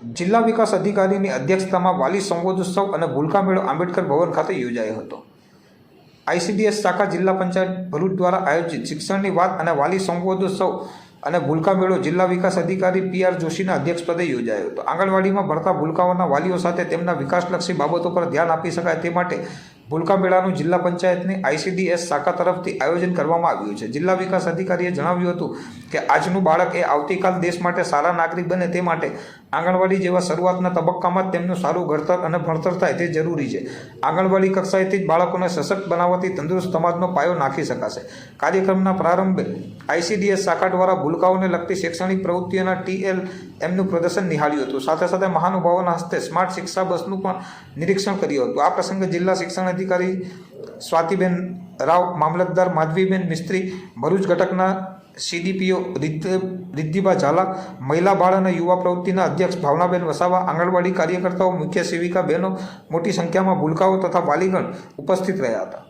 જિલ્લા વિકાસ અધિકારીની અધ્યક્ષતામાં વાલી સંવોદોત્સવ અને ભૂલકા મેળો આંબેડકર ભવન ખાતે યોજાયો હતો. આઈસીડીએસ શાખા જિલ્લા પંચાયત ભરૂચ દ્વારા આયોજિત શિક્ષણની વાત અને વાલી સંવોદોત્સવ અને ભૂલકા મેળો જિલ્લા વિકાસ અધિકારી પી આર જોશીના અધ્યક્ષપદે યોજાયો હતો. આંગણવાડીમાં ભણતા ભૂલકાઓના વાલીઓ સાથે તેમના વિકાસલક્ષી બાબતો પર ધ્યાન આપી શકાય તે માટે ભૂલકા મેળાનું જિલ્લા પંચાયતની આઈસીડીએસ શાખા તરફથી આયોજન કરવામાં આવ્યું છે. જિલ્લા વિકાસ અધિકારીએ જણાવ્યું હતું કે આજનું બાળક એ આવતીકાલ દેશ માટે સારા નાગરિક બને તે માટે આંગણવાડી જેવા શરૂઆતના તબક્કામાં જ તેમનું સારું ઘડતર અને ભણતર થાય તે જરૂરી છે. આંગણવાડી કક્ષાએથી જ બાળકોને સશક્ત બનાવવાથી તંદુરસ્ત સમાજનો પાયો નાખી શકાશે. કાર્યક્રમના પ્રારંભે આઈસીડીએસ શાખા દ્વારા ભૂલકાઓને લગતી શૈક્ષણિક પ્રવૃત્તિઓના ટીએલ એમનું પ્રદર્શન નિહાળ્યું હતું. સાથે સાથે મહાનુભાવોના હસ્તે સ્માર્ટ શિક્ષા બસનું પણ નિરીક્ષણ કર્યું હતું. આ પ્રસંગે જિલ્લા શિક્ષણ અધિકારી સ્વાતિબેન રાવ, મામલતદાર માધવીબેન મિસ્ત્રી, ભરૂચ ઘટકના સીડીપીઓ રિદ્ધિબા ઝાલા, મહિલા બાળ અને યુવા પ્રવૃત્તિના અધ્યક્ષ ભાવનાબેન વસાવા, આંગણવાડી કાર્યકર્તાઓ, મુખ્ય સેવિકા બહેનો, મોટી સંખ્યામાં ભૂલકાઓ તથા વાલીગણ ઉપસ્થિત રહ્યા હતા.